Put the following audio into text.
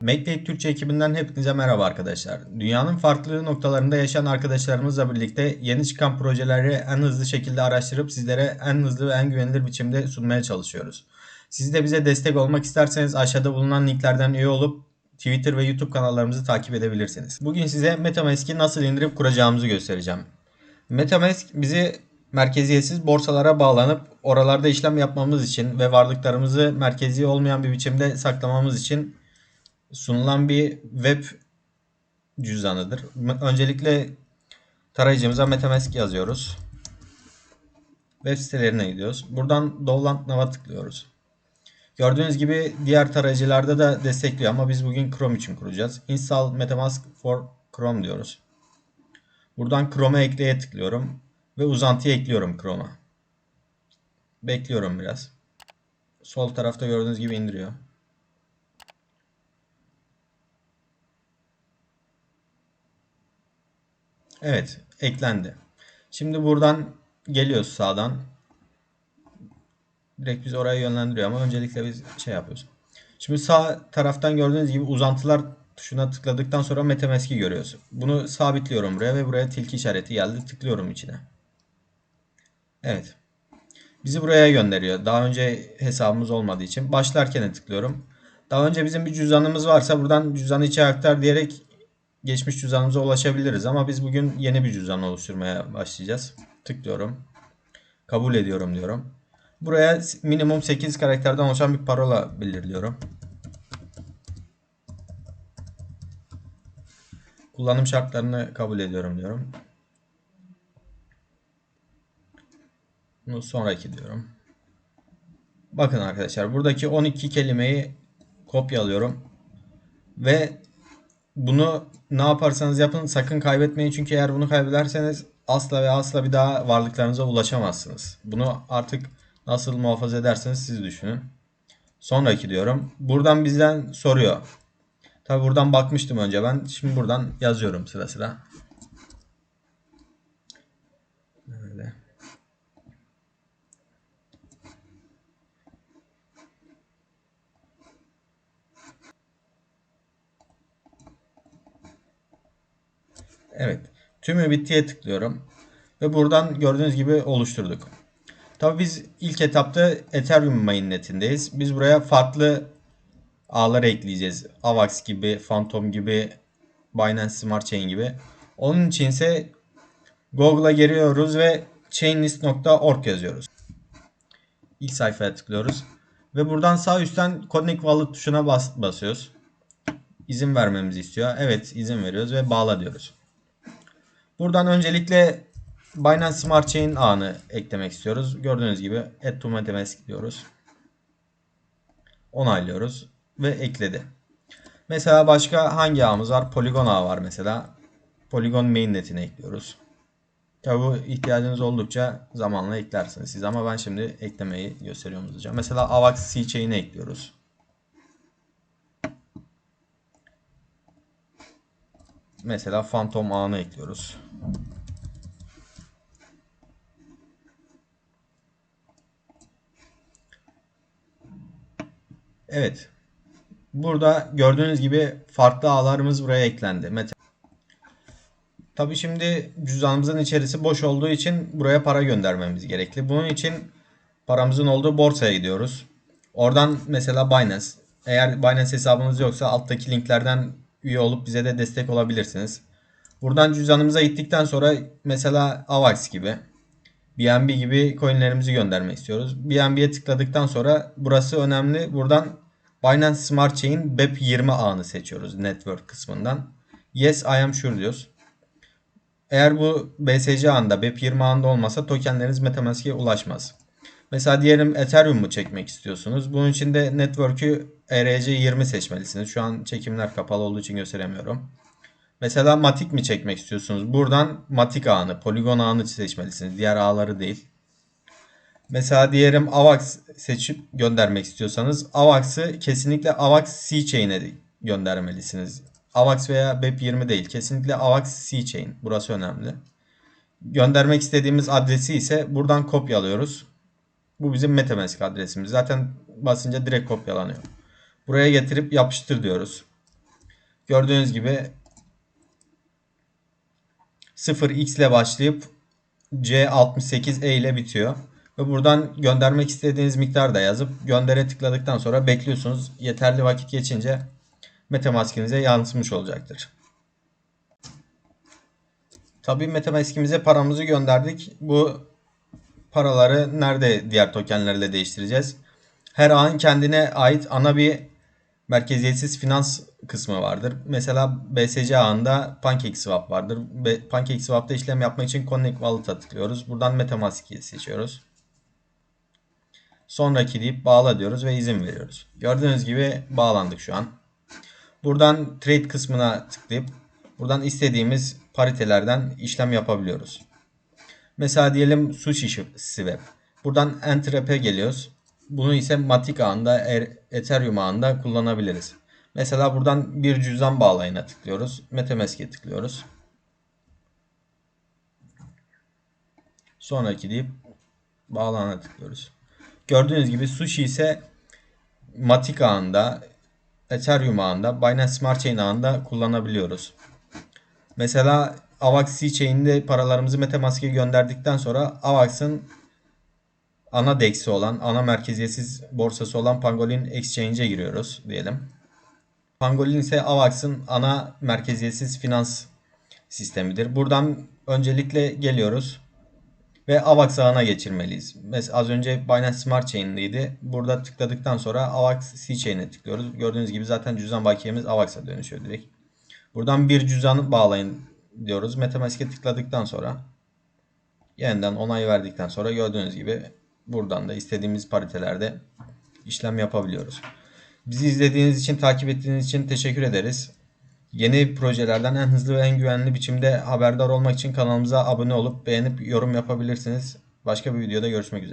MakeTape Türkçe ekibinden hepinize merhaba arkadaşlar. Dünyanın farklı noktalarında yaşayan arkadaşlarımızla birlikte yeni çıkan projeleri en hızlı şekilde araştırıp sizlere en hızlı ve en güvenilir biçimde sunmaya çalışıyoruz. Siz de bize destek olmak isterseniz aşağıda bulunan linklerden üye olup Twitter ve YouTube kanallarımızı takip edebilirsiniz. Bugün size MetaMask'i nasıl indirip kuracağımızı göstereceğim. MetaMask bizi merkeziyetsiz borsalara bağlanıp oralarda işlem yapmamız için ve varlıklarımızı merkezi olmayan bir biçimde saklamamız için sunulan bir web cüzdanıdır. Öncelikle tarayıcımıza MetaMask yazıyoruz. Web sitelerine gidiyoruz. Buradan Download Now'a tıklıyoruz. Gördüğünüz gibi diğer tarayıcılarda da destekliyor ama biz bugün Chrome için kuracağız. Install MetaMask for Chrome diyoruz. Buradan Chrome'a ekleye tıklıyorum ve uzantıyı ekliyorum Chrome'a. Bekliyorum biraz. Sol tarafta gördüğünüz gibi indiriyor. Evet, eklendi. Şimdi buradan geliyoruz sağdan. Direkt biz oraya yönlendiriyor ama öncelikle biz şey yapıyoruz. Şimdi sağ taraftan gördüğünüz gibi uzantılar tuşuna tıkladıktan sonra MetaMask'i görüyoruz. Bunu sabitliyorum buraya ve buraya tilki işareti geldi. Tıklıyorum içine. Evet. Bizi buraya gönderiyor. Daha önce hesabımız olmadığı için. Başlarken tıklıyorum. Daha önce bizim bir cüzdanımız varsa buradan cüzdanı içe aktar diyerek geçmiş cüzdanımıza ulaşabiliriz. Ama biz bugün yeni bir cüzdan oluşturmaya başlayacağız. Tıklıyorum. Kabul ediyorum diyorum. Buraya minimum 8 karakterden oluşan bir parola belirliyorum. Kullanım şartlarını kabul ediyorum diyorum. Bunu sonraki diyorum. Bakın arkadaşlar buradaki 12 kelimeyi kopyalıyorum. Ve bunu ne yaparsanız yapın sakın kaybetmeyin. Çünkü eğer bunu kaybederseniz asla ve asla bir daha varlıklarınıza ulaşamazsınız. Bunu artık nasıl muhafaza ederseniz siz düşünün. Sonraki diyorum. Buradan bizden soruyor. Tabi buradan bakmıştım önce ben. Şimdi buradan yazıyorum sıra sıra. Evet. Tümü bittiye tıklıyorum. Ve buradan gördüğünüz gibi oluşturduk. Tabi biz ilk etapta Ethereum mainnetindeyiz. Biz buraya farklı ağlar ekleyeceğiz. AVAX gibi, Phantom gibi, Binance Smart Chain gibi. Onun için ise Google'a giriyoruz ve chainlist.org yazıyoruz. İlk sayfaya tıklıyoruz. Ve buradan sağ üstten Connect Wallet tuşuna bas basıyoruz. İzin vermemizi istiyor. Evet izin veriyoruz ve bağla diyoruz. Buradan öncelikle Binance Smart Chain ağını eklemek istiyoruz. Gördüğünüz gibi Add to MetaMask diyoruz. Onaylıyoruz ve ekledi. Mesela başka hangi ağımız var? Polygon ağı var mesela. Polygon mainnet'ine ekliyoruz. Tabi bu ihtiyacınız oldukça zamanla eklersiniz siz ama ben şimdi eklemeyi gösteriyorum hızlıca. Mesela AVAX C-Chain'e ekliyoruz. Mesela Phantom ağını ekliyoruz. Evet. Burada gördüğünüz gibi farklı ağlarımız buraya eklendi. Tabi şimdi cüzdanımızın içerisi boş olduğu için buraya para göndermemiz gerekli. Bunun için paramızın olduğu borsaya gidiyoruz. Oradan mesela Binance. Eğer Binance hesabınız yoksa alttaki linklerden üye olup bize de destek olabilirsiniz. Buradan cüzdanımıza gittikten sonra mesela AVAX gibi BNB gibi coinlerimizi göndermek istiyoruz. BNB'ye tıkladıktan sonra burası önemli. Buradan Binance Smart Chain BEP20 ağını seçiyoruz network kısmından. Yes I am sure diyoruz. Eğer bu BSC ağında BEP20 ağında olmasa tokenleriniz Metamask'e ulaşmaz. Mesela diyelim Ethereum'u çekmek istiyorsunuz. Bunun için de network'ü ERC20 seçmelisiniz. Şu an çekimler kapalı olduğu için gösteremiyorum. Mesela Matic mi çekmek istiyorsunuz? Buradan Matic ağını, Polygon ağını seçmelisiniz. Diğer ağları değil. Mesela diyelim AVAX seçip göndermek istiyorsanız AVAX'ı kesinlikle AVAX C-Chain'e göndermelisiniz. AVAX veya BEP20 değil. Kesinlikle AVAX C-Chain. Burası önemli. Göndermek istediğimiz adresi ise buradan kopyalıyoruz. Bu bizim Metamask adresimiz. Zaten basınca direkt kopyalanıyor. Buraya getirip yapıştır diyoruz. Gördüğünüz gibi 0x ile başlayıp C68E ile bitiyor. Buradan göndermek istediğiniz miktarı da yazıp göndere tıkladıktan sonra bekliyorsunuz. Yeterli vakit geçince MetaMask'inize yansımış olacaktır. Tabii MetaMask'imize paramızı gönderdik. Bu paraları nerede diğer tokenlerle değiştireceğiz? Her ağın kendine ait ana bir merkeziyetsiz finans kısmı vardır. Mesela BSC ağında PancakeSwap vardır. PancakeSwap'ta işlem yapmak için Connect Wallet'a tıklıyoruz. Buradan MetaMask'i seçiyoruz. Sonraki deyip bağla diyoruz ve izin veriyoruz. Gördüğünüz gibi bağlandık şu an. Buradan trade kısmına tıklayıp buradan istediğimiz paritelerden işlem yapabiliyoruz. Mesela diyelim sushi swap. Buradan Entrap'e geliyoruz. Bunu ise Matic ağında, Er- Ethereum ağında kullanabiliriz. Mesela buradan bir cüzdan bağlayına tıklıyoruz. Metamask'e tıklıyoruz. Sonraki deyip bağlana tıklıyoruz. Gördüğünüz gibi Sushi ise Matic ağında, Ethereum ağında, Binance Smart Chain ağında kullanabiliyoruz. Mesela AVAX C-Chain'de paralarımızı Metamask'e gönderdikten sonra AVAX'ın ana DEX'i olan, ana merkeziyetsiz borsası olan Pangolin Exchange'e giriyoruz diyelim. Pangolin ise AVAX'ın ana merkeziyetsiz finans sistemidir. Buradan öncelikle geliyoruz ve AVAX ağına geçirmeliyiz. Mesela az önce Binance Smart Chain'deydi. Burada tıkladıktan sonra AVAX C-Chain'e tıklıyoruz. Gördüğünüz gibi zaten cüzdan bakiyemiz AVAX'a dönüşüyor direkt. Buradan bir cüzdanı bağlayın diyoruz. Metamask'e tıkladıktan sonra yeniden onay verdikten sonra gördüğünüz gibi buradan da istediğimiz paritelerde işlem yapabiliyoruz. Bizi izlediğiniz için, takip ettiğiniz için teşekkür ederiz. Yeni projelerden en hızlı ve en güvenli biçimde haberdar olmak için kanalımıza abone olup beğenip yorum yapabilirsiniz. Başka bir videoda görüşmek üzere.